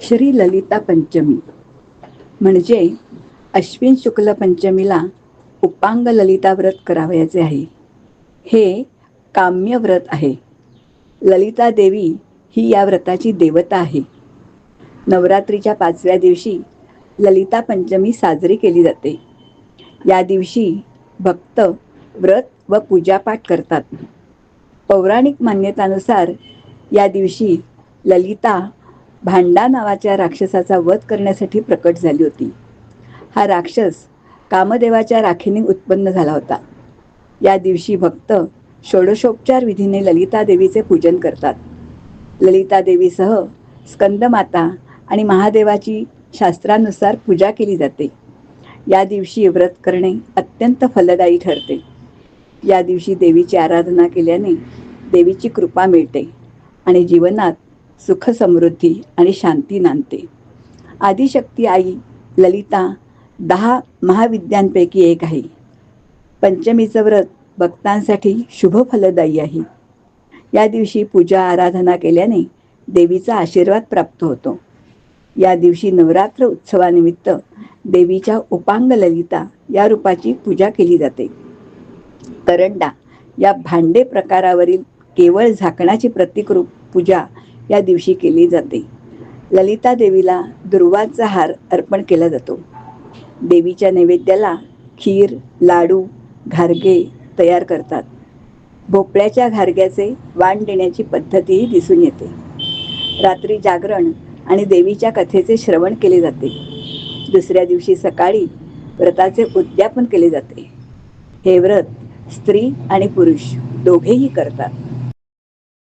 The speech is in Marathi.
श्री ललिता पंचमी म्हणजे अश्विन शुक्ल पंचमीला उपांग ललिता व्रत करावयाचे आहे. हे काम्य व्रत आहे. ललिता देवी ही या व्रताची देवता आहे. नवरात्रीच्या पाचव्या दिवशी ललिता पंचमी साजरी केली जाते. या दिवशी भक्त व्रत व पूजापाठ करतात. पौराणिक मान्यतानुसार या दिवशी ललिता भांडा नावाच्या राक्षसाचा वध करण्यासाठी प्रकट झाली होती. हा राक्षस कामदेवाच्या राखीने उत्पन्न झाला होता. या दिवशी भक्त षोडशोपचार विधीने ललिता देवीचे पूजन करतात. ललिता देवीसह स्कंदमाता आणि महादेवाची शास्त्रानुसार पूजा केली जाते. या दिवशी व्रत करणे अत्यंत फलदायी ठरते. या दिवशी देवीची आराधना केल्याने देवीची कृपा मिळते आणि जीवनात सुख समृद्धी आणि शांती नांदते. आदिशक्ती आई ललिता दहा महाविद्यांपैकी एक आहे. पंचमीचं व्रत भक्तांसाठी शुभ फलदायी आहे. या दिवशी पूजा आराधना केल्याने देवीचा आशीर्वाद प्राप्त होतो. या दिवशी नवरात्र उत्सवानिमित्त देवीच्या उपांग ललिता या रूपाची पूजा केली जाते. करंडा या भांडे प्रकारावरील केवळ झाकणाची प्रतिकरूप पूजा या दिवशी केली जाते. ललिता देवीला दुर्वाचा हार अर्पण केला जातो. देवीच्या नैवेद्याला खीर लाडू घारगे तयार करतात. भोपळ्याच्या घारग्याचे वाण देण्याची पद्धतीही दिसून येते. रात्री जागरण आणि देवीच्या कथेचे श्रवण केले जाते. दुसऱ्या दिवशी सकाळी व्रताचे उद्यापन केले जाते. हे व्रत स्त्री आणि पुरुष दोघेही करतात.